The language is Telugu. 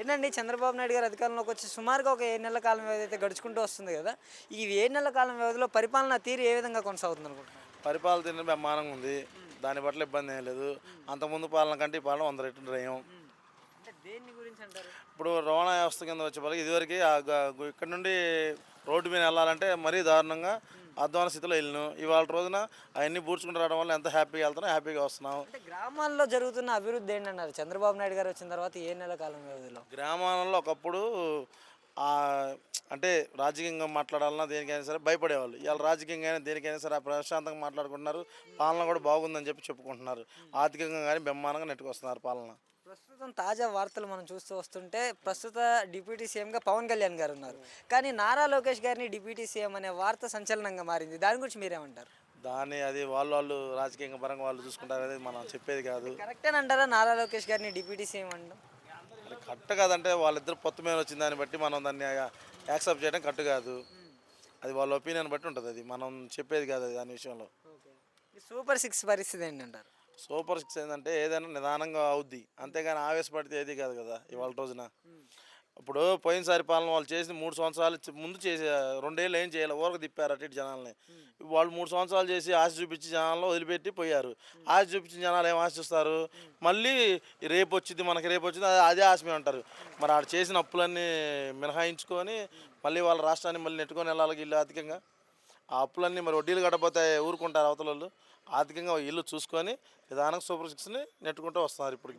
ఏంటండి చంద్రబాబు నాయుడు గారు అధికారంలోకి వచ్చి సుమారుగా ఒక ఏడు నెలల కాలం వ్యవధి అయితే గడుచుకుంటూ వస్తుంది కదా ఈ ఏడు నెలల కాలం వ్యవధిలో పరిపాలన తీరు ఏ విధంగా కొనసాగుతుంది అనుకుంటున్నారు? పరిపాలన తిన్న బ్రహ్మాండంగా ఉంది. దాని పట్ల ఇబ్బంది ఏం లేదు. అంతకుముందు పాలన కంటే ఈ పాలన వంద రెట్లు నయం అంటే దేని గురించి అంటారు? ఇప్పుడు రవాణా వ్యవస్థ కింద వచ్చే వాళ్ళకి ఇదివరకు ఇక్కడ నుండి రోడ్డు మీద వెళ్ళాలంటే మరీ దారుణంగా అధ్వాన స్థితిలో వెళ్ళినాం. ఇవాళ రోజున అవన్నీ బూడ్చుకుంటూ రావడం వల్ల ఎంత హ్యాపీగా వెళ్తున్నాం హ్యాపీగా వస్తున్నాం. అంటే గ్రామాల్లో జరుగుతున్న అభివృద్ధి ఏంటన్నారు? చంద్రబాబు నాయుడు గారు వచ్చిన తర్వాత ఏ నెలల కాలం వ్యవధిలో? గ్రామాలలో ఒకప్పుడు అంటే రాజకీయంగా మాట్లాడాలన్నా దేనికైనా సరే భయపడేవాళ్ళు. ఇవాళ రాజకీయంగా అయినా దేనికైనా సరే ప్రశాంతంగా మాట్లాడుకుంటున్నారు. పాలన కూడా బాగుందని చెప్పి చెప్పుకుంటున్నారు. ఆర్థికంగా కానీ బ్రహ్మాండంగా నెట్టుకొస్తున్నారు పాలన. ప్రస్తుతం తాజా వార్తలు మనం చూస్తూ వస్తుంటే ప్రస్తుత డిప్యూటీ సీఎంగా పవన్ కళ్యాణ్ గారు ఉన్నారు. కానీ నారా లోకేష్ గారిని డిప్యూటీ సీఎం అనే వార్త సంచలనంగా మారింది. దాని గురించి మీరేమంటారు? దాన్ని అది వాళ్ళు వాళ్ళు రాజకీయంగా పరంగా వాళ్ళు చూసుకుంటారు అనేది మనం చెప్పేది కాదు. కరెక్టేనంటారా నారా లోకేష్ గారిని డిప్యూటీ సీఎం అది కరెక్ట్ కాదంటే వాళ్ళిద్దరు పొత్తు మీద వచ్చిన దాన్ని బట్టి మనం దాన్ని యాక్సెప్ట్ చేయడం కరెక్ట్ కాదు. అది వాళ్ళ ఒపీనియన్ బట్టి ఉంటుంది అది. మనం చెప్పేది కాదు దాని విషయంలో. సూపర్ సిక్స్ పరిస్థితి ఏంటంటారు? సూపర్ సిక్స్ ఏంటంటే ఏదైనా నిదానంగా అవుద్ది. అంతేగాని ఆవేశపడితే ఏది కాదు కదా ఇవాళ రోజున. ఇప్పుడు పోయినసారి పాలన వాళ్ళు చేసి మూడు సంవత్సరాలు ముందు చేసే రెండేళ్ళు ఏం చేయాలి? ఊరకు తిప్పారు అటు ఇటు జనాల్ని. వాళ్ళు మూడు సంవత్సరాలు చేసి ఆశ చూపించి జనాల్లో వదిలిపెట్టి పోయారు. ఆశ చూపించిన జనాలు ఏం ఆశిస్తారు? మళ్ళీ రేపు వచ్చింది మనకి రేపు వచ్చింది అదే- అదే ఆశ మీద ఉంటారు మరి ఆడ చేసిన అప్పులన్నీ మినహాయించుకొని మళ్ళీ వాళ్ళ రాష్ట్రాన్ని మళ్ళీ నెట్టుకొని వెళ్ళాలి ఇల్లు అధికంగా ఆ అప్పులన్నీ మరి వడ్డీలు కట్టకపోతే ఊరుకుంటారు అవతల వాళ్ళు ఆర్థికంగా ఇల్లు చూసుకొని నిదానంగా సూపర్ సిక్స్ని నెట్టుకుంటూ వస్తున్నారు ఇప్పుడు